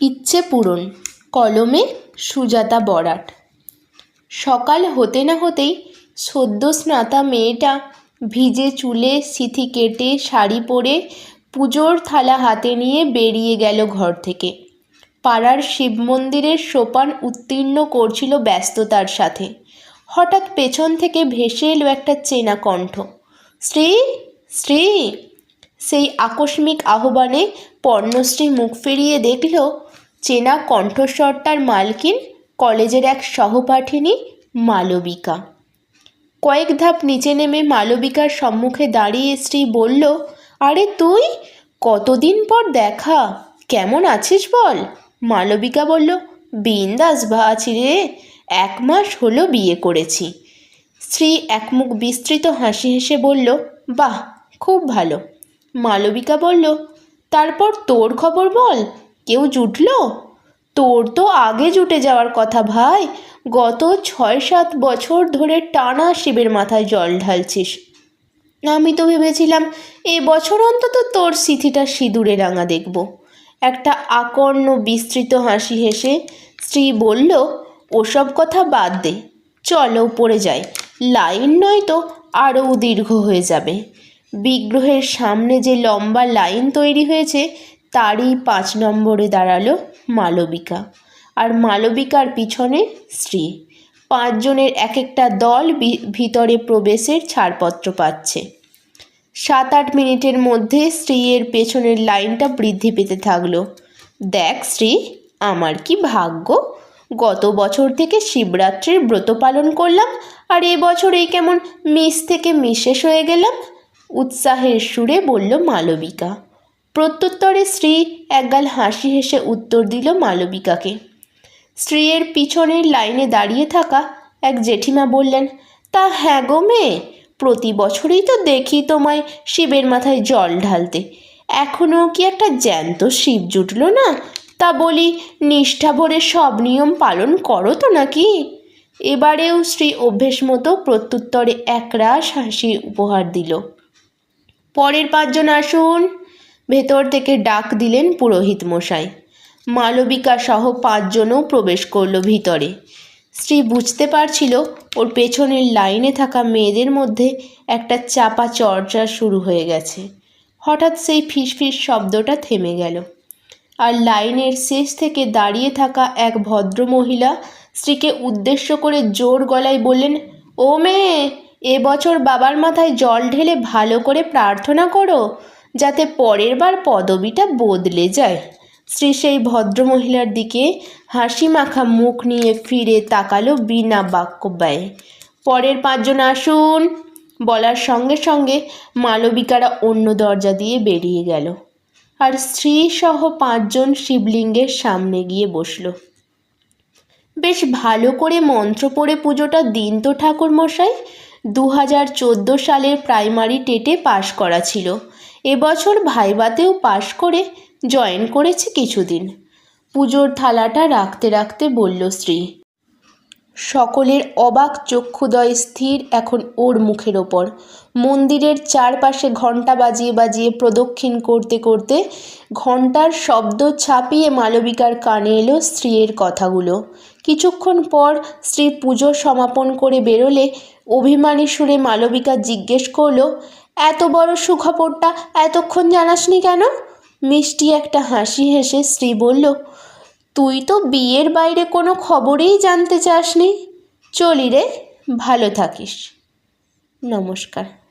ইচ্ছে পূরণ। কলমে সুজাতা বরাট। সকাল হতে না হতেই সদ্য স্নাতা মেয়েটা ভিজে চুলে সিথি কেটে শাড়ি পরে পুজোর থালা হাতে নিয়ে বেরিয়ে গেল ঘর থেকে। পাড়ার শিব মন্দিরের সোপান উত্তীর্ণ করছিল ব্যস্ততার সাথে। হঠাৎ পেছন থেকে ভেসে এলো একটা চেনা কণ্ঠ। শ্রী? শ্রী? সেই আকস্মিক আহ্বানে পর্ণশ্রী মুখ ফিরিয়ে দেখল চেনা কণ্ঠস্বরটার মালকিন কলেজের এক সহপাঠিনী মালবিকা। কয়েক ধাপ নিচে নেমে মালবিকার সম্মুখে দাঁড়িয়ে স্ত্রী বলল, আরে তুই, কতদিন পর দেখা? কেমন আছিস বল? মালবিকা বলল, বিন্দাস ভা আছি রে, এক মাস হলো বিয়ে করেছি। স্ত্রী একমুখ বিস্তৃত হাসি হেসে বলল, বাহ, খুব ভালো। মালবিকা বলল, তারপর তোর খবর বল, কেউ জুটলো? তোর তো আগে জুটে যাওয়ার কথা ভাই, গত ছয় সাত বছর ধরে টানা শিবের মাথায় জল ঢালছিস। আমি তো ভেবেছিলাম, এ বছর অন্তত তোর সিথিটা সিঁদুরে রাঙা দেখব। একটা আকর্ণ বিস্তৃত হাসি হেসে স্ত্রী বলল, ওসব কথা বাদ দে, চলো পড়ে যায় লাইন নয় তো আরও দীর্ঘ হয়ে যাবে। বিগ্রহের সামনে যে লম্বা লাইন তৈরি হয়েছে, তারই পাঁচ নম্বরে দাঁড়াল মালবিকা। আর মালবিকার পিছনে স্ত্রী। পাঁচজনের এক একটা দল ভিতরে প্রবেশের ছাড়পত্র পাচ্ছে। সাত আট মিনিটের মধ্যে স্ত্রীর পেছনের লাইনটা বৃদ্ধি পেতে থাকল। দেখ স্ত্রী, আমার কি ভাগ্য? গত বছর থেকে শিবরাত্রির ব্রত পালন করলাম, আর এ বছর এই কেমন মিস থেকে মিশেষ হয়ে গেলাম। উৎসাহের সুরে বলল মালবিকা। প্রত্যুত্তরে স্ত্রী একগাল হাসি হেসে উত্তর দিল মালবিকাকে। স্ত্রীর পিছনের লাইনে দাঁড়িয়ে থাকা এক জেঠিমা বললেন, তা হ্যাঁ গো মেয়ে, প্রতি বছরই তো দেখি তোমায় শিবের মাথায় জল ঢালতে। এখনও কি একটা জ্যান্ত শিব জুটলো না? তা বলি, নিষ্ঠা ভরে সব নিয়ম পালন করো তো নাকি? এবারেও শ্রী অভ্যেস মতো প্রত্যুত্তরে একরাশ হাসি উপহার দিল। পরের পাঁচজন আসুন। ভেতর থেকে ডাক দিলেন পুরোহিত মশাই। মালবিকা সহ পাঁচজনও প্রবেশ করল ভিতরে। স্ত্রী বুঝতে পারছিল ওর পেছনের লাইনে থাকা মেয়েদের মধ্যে একটা চাপা চর্চা শুরু হয়ে গেছে। হঠাৎ সেই ফিসফিস শব্দটা থেমে গেল। আর লাইনের শেষ থেকে দাঁড়িয়ে থাকা এক ভদ্রমহিলা স্ত্রীকে উদ্দেশ্য করে জোর গলায় বললেন, ও মেয়ে এবছর বাবার মাথায় জল ঢেলে ভালো করে প্রার্থনা করো, যাতে পরের বার পদবিটা বদলে যায়। শ্রী সেই ভদ্রমহিলার দিকে হাসি মাখা মুখ নিয়ে ফিরে তাকালো বিনা বাক্য ব্যয়ে পরের পাঁচজন আসুন, বলার সঙ্গে সঙ্গে মালবিকারা অন্য দরজা দিয়ে বেরিয়ে গেল। আর স্ত্রী সহ পাঁচজন শিবলিঙ্গের সামনে গিয়ে বসল। বেশ ভালো করে মন্ত্র পড়ে পুজোটা দিন তো ঠাকুর মশাই দু হাজার চোদ্দ সালের প্রাইমারি টেটে পাশ করা ছিল। এবছর ভাইবাতেও পাশ করে জয়েন করেছে কিছুদিন। পুজোর থালাটা রাখতে রাখতে বলল শ্রী। সকলের অবাক চক্ষুদয় স্থির এখন ওর মুখের ওপর। মন্দিরের চারপাশে ঘণ্টা বাজিয়ে বাজিয়ে প্রদক্ষিণ করতে করতে ঘণ্টার শব্দ ছাপিয়ে মালবিকার কানে এলো স্ত্রীর কথাগুলো। কিছুক্ষণ পর স্ত্রী পুজো সমাপন করে বেরোলে অভিমানী সুরে মালবিকা জিজ্ঞেস করল, এত বড় সুখবরটা এতক্ষণ জানাসনি কেন? মিষ্টি একটা হাসি হেসে স্ত্রী বলল তুই তো বিয়ের বাইরে কোনো খবরেই জানতে চাসনি। চলি রে ভালো থাকিস। নমস্কার।